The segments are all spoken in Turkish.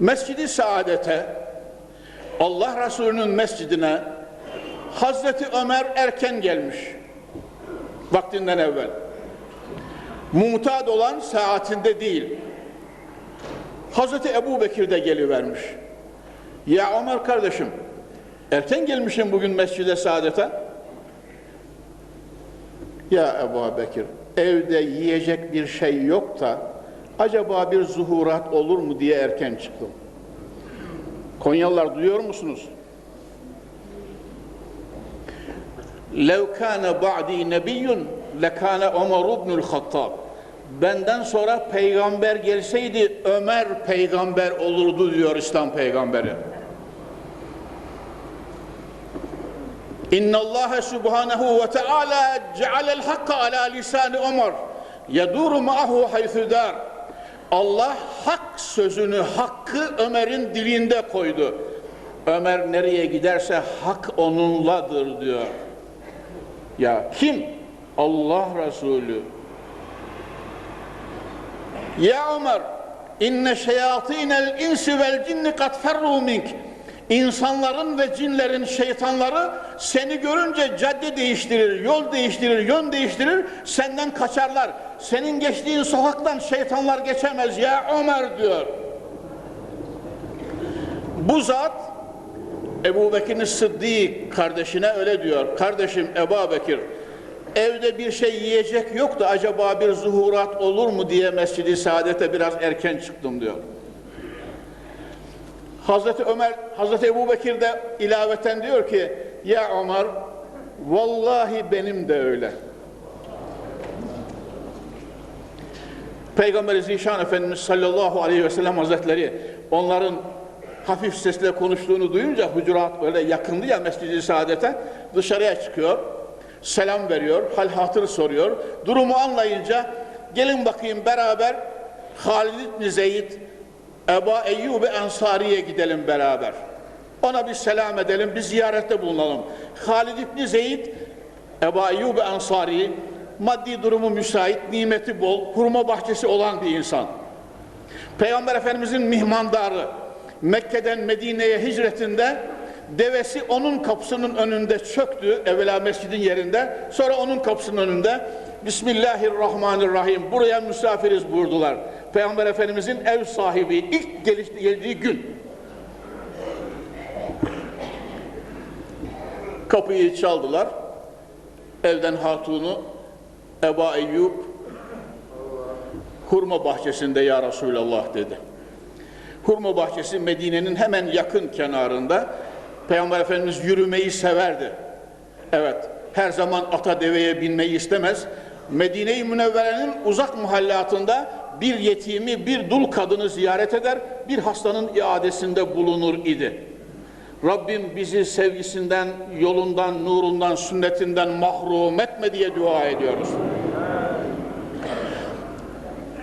Mescidi Saadet'e, Allah Resulü'nün mescidine Hazreti Ömer erken gelmiş. Vaktinden evvel. Mumtad olan saatinde değil. Hazreti Ebu Bekir de gelivermiş. Ya Ömer kardeşim, erken gelmişim bugün Mescid-i Saadet'e. Ya Ebu Bekir, evde yiyecek bir şey yok da acaba bir zuhurat olur mu diye erken çıktım. Konyalılar duyuyor musunuz? لَوْ كَانَ بَعْدِي نَبِيٌّ لَكَانَ عُمَرُ بْنُ الْخَطَّابِ Benden sonra peygamber gelseydi Ömer peygamber olurdu diyor İslam peygamberi. İnna Allah subhanahu ve taala cealel hakka ala lisan Ömer yeduru ma'ahu haythu dar. Allah hak sözünü, hakkı Ömer'in dilinde koydu. Ömer nereye giderse hak onunladır diyor. Ya kim? Allah Resulü. Ya Ömer, inne şeyatinel insi vel cinni kad ferru mink. İnsanların ve cinlerin şeytanları seni görünce cadde değiştirir, yol değiştirir, yön değiştirir, senden kaçarlar. Senin geçtiğin sokaktan şeytanlar geçemez ya Ömer diyor. Bu zat Ebu Bekir'in Sıddık kardeşine öyle diyor. Kardeşim Ebu Bekir, evde bir şey yiyecek yok da acaba bir zuhurat olur mu diye Mescid-i Saadet'e biraz erken çıktım diyor. Hazreti Ömer, Hazreti Ebu Bekir de ilaveten diyor ki ya Ömer vallahi benim de öyle. Peygamberi Zişan Efendimiz sallallahu aleyhi ve sellem hazretleri onların hafif sesle konuştuğunu duyunca hucurat böyle yakındı ya Mescid-i Saadet'e dışarıya çıkıyor selam veriyor, hal hatır soruyor. Durumu anlayınca gelin bakayım beraber Halid İbni Zeyd, Eba Eyyub Ensari'ye gidelim beraber. Ona bir selam edelim, bir ziyarette bulunalım. Halid İbni Zeyd, Eba Eyyub Ensari, maddi durumu müsait, nimeti bol, hurma bahçesi olan bir insan. Peygamber Efendimizin mihmandarı, Mekke'den Medine'ye hicretinde devesi onun kapısının önünde çöktü evvela mescidin yerinde sonra onun kapısının önünde Bismillahirrahmanirrahim buraya misafiriz buyurdular Peygamber Efendimizin ev sahibi ilk geliş, geldiği gün kapıyı çaldılar evden hatunu Eba Eyyub hurma bahçesinde ya Resulallah dedi hurma bahçesi Medine'nin hemen yakın kenarında Peygamber Efendimiz yürümeyi severdi. Evet, her zaman ata deveye binmeyi istemez. Medine-i Münevvere'nin uzak muhallatında bir yetimi, bir dul kadını ziyaret eder, bir hastanın iadesinde bulunur idi. Rabbim bizi sevgisinden, yolundan, nurundan, sünnetinden mahrum etme diye dua ediyoruz.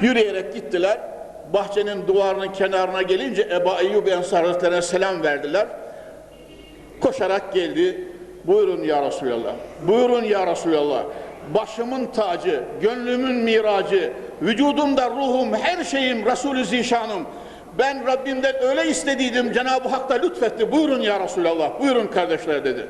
Yürüyerek gittiler. Bahçenin duvarının kenarına gelince Eba Eyyub Ensar selam verdiler koşarak geldi. Buyurun ya Resulallah. Buyurun ya Resulallah. Başımın tacı, gönlümün miracı, vücudumda ruhum, her şeyim Resulü Zişanım. Ben Rabbimden öyle istediydim, Cenab-ı Hak da lütfetti. Buyurun ya Resulallah, buyurun kardeşler dedi.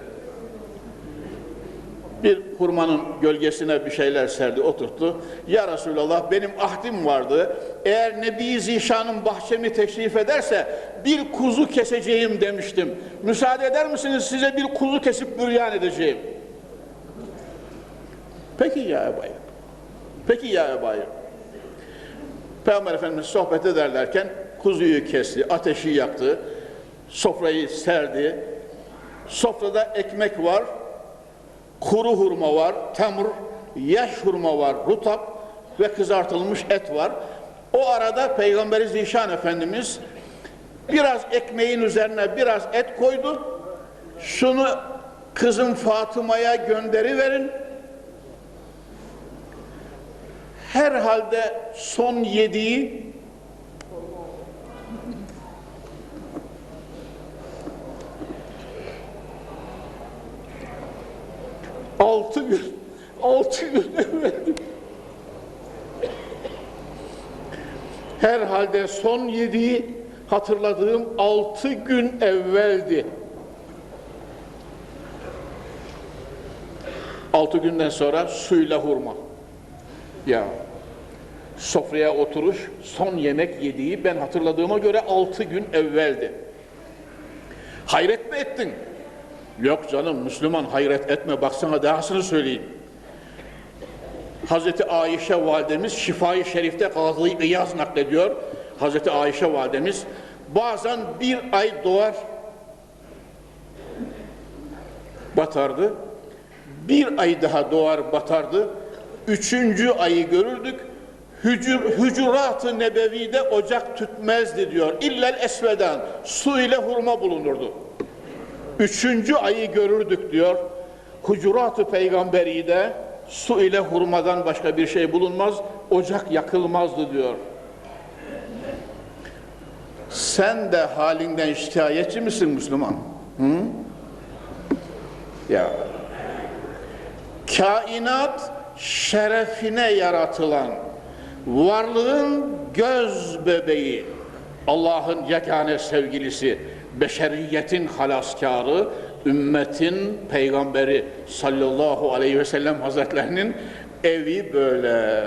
Bir hurmanın gölgesine bir şeyler serdi, oturttu. Ya Resulallah benim ahdim vardı. Eğer Nebi Zişan'ın bahçemi teşrif ederse bir kuzu keseceğim demiştim. Müsaade eder misiniz size bir kuzu kesip büryan edeceğim. Peki ya Ebu. Peki ya Ebu. Peygamber Efendimiz sohbet ederlerken kuzuyu kesti, ateşi yaktı, sofrayı serdi. Sofrada ekmek var, kuru hurma var, temur, yaş hurma var, rutap ve kızartılmış et var. O arada Peygamberi Zişan Efendimiz biraz ekmeğin üzerine biraz et koydu. Şunu kızım Fatıma'ya gönderi verin. Herhalde son yediği altı gün altı gün evvel herhalde son yediği hatırladığım altı gün evveldi. Altı günden sonra suyla hurma. Ya sofraya oturuş, son yemek yediği ben hatırladığıma göre altı gün evveldi. Hayret mi ettin? Yok canım Müslüman hayret etme baksana dahasını söyleyeyim. Hazreti Ayşe validemiz Şifai Şerif'te Gazı İyaz naklediyor. Hazreti Ayşe validemiz bazen bir ay doğar batardı. Bir ay daha doğar batardı. Üçüncü ayı görürdük. Hücur, Hücurat-ı Nebevi'de ocak tütmezdi diyor. İllel esveden su ile hurma bulunurdu. Üçüncü ayı görürdük diyor. Hucurat-ı Peygamberi'de su ile hurmadan başka bir şey bulunmaz, ocak yakılmazdı diyor. Sen de halinden şikayetçi misin Müslüman? Hı? Ya kainat şerefine yaratılan varlığın göz bebeği Allah'ın yegane sevgilisi beşeriyetin halaskarı ümmetin peygamberi sallallahu aleyhi ve sellem hazretlerinin evi böyle.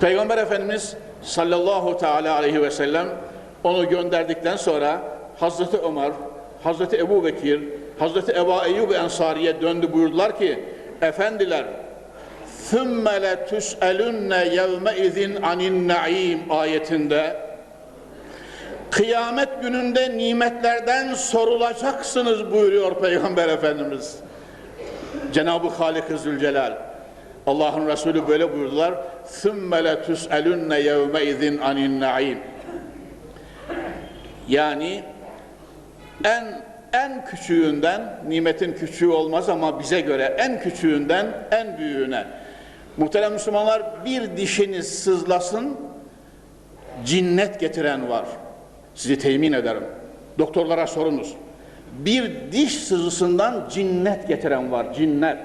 Peygamber Efendimiz sallallahu teala aleyhi ve sellem onu gönderdikten sonra Hazreti Ömer, Hazreti Ebu Bekir, Hazreti Ebu Eyyub Ensari'ye döndü buyurdular ki efendiler ثُمَّ لَتُسْأَلُنَّ يَوْمَئِذٍ عَنِ النَّعِيمِ ayetinde kıyamet gününde nimetlerden sorulacaksınız buyuruyor Peygamber Efendimiz. Cenab-ı Halik-i Zülcelal Allah'ın Resulü böyle buyurdular ثُمَّ لَتُسْأَلُنَّ يَوْمَئِذٍ عَنِ النَّعِيمِ Yani en en küçüğünden, nimetin küçüğü olmaz ama bize göre en küçüğünden en büyüğüne. Muhterem Müslümanlar bir dişiniz sızlasın, cinnet getiren var. Sizi temin ederim. Doktorlara sorunuz. Bir diş sızısından cinnet getiren var, cinnet.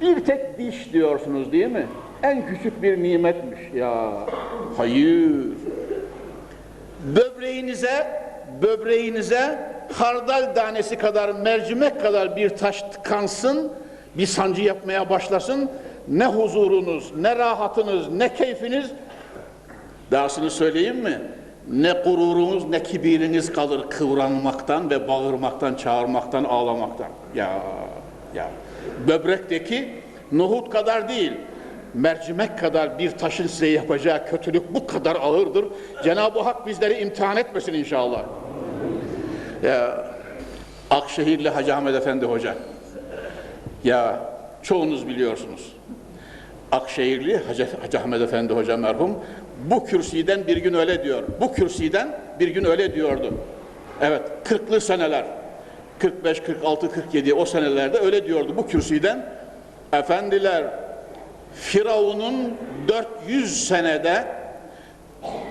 Bir tek diş diyorsunuz değil mi? En küçük bir nimetmiş ya. Hayır. Böbreğinize, böbreğinize hardal tanesi kadar, mercimek kadar bir taş tıkansın, bir sancı yapmaya başlasın. Ne huzurunuz, ne rahatınız, ne keyfiniz, dahasını söyleyeyim mi? Ne gururunuz, ne kibiriniz kalır kıvranmaktan ve bağırmaktan, çağırmaktan, ağlamaktan. Ya, ya. Böbrekteki nohut kadar değil, mercimek kadar bir taşın size yapacağı kötülük bu kadar ağırdır. Cenab-ı Hak bizleri imtihan etmesin inşallah. Ya Akşehirli Hacı Ahmet Efendi Hoca. Ya çoğunuz biliyorsunuz. Akşehirli Hacı, Hacı Ahmet Efendi Hoca merhum bu kürsüden bir gün öyle diyor. Bu kürsüden bir gün öyle diyordu. Evet, 40'lı seneler. 45, 46, 47 o senelerde öyle diyordu bu kürsüden. Efendiler Firavun'un 400 senede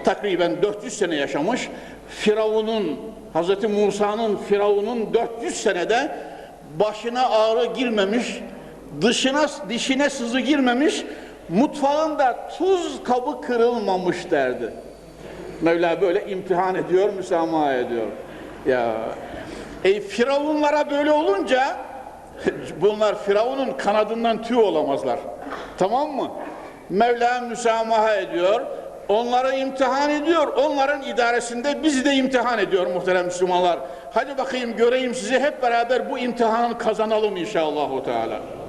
takriben 400 sene yaşamış. Firavun'un Hz. Musa'nın Firavun'un 400 senede başına ağrı girmemiş, dışına dişine sızı girmemiş, mutfağında tuz kabı kırılmamış derdi. Mevla böyle imtihan ediyor, müsamaha ediyor. Ya e, Firavunlara böyle olunca bunlar Firavun'un kanadından tüy olamazlar. Tamam mı? Mevla müsamaha ediyor. Onları imtihan ediyor. Onların idaresinde bizi de imtihan ediyor muhterem Müslümanlar. Hadi bakayım göreyim sizi hep beraber bu imtihanı kazanalım inşallah. Teala.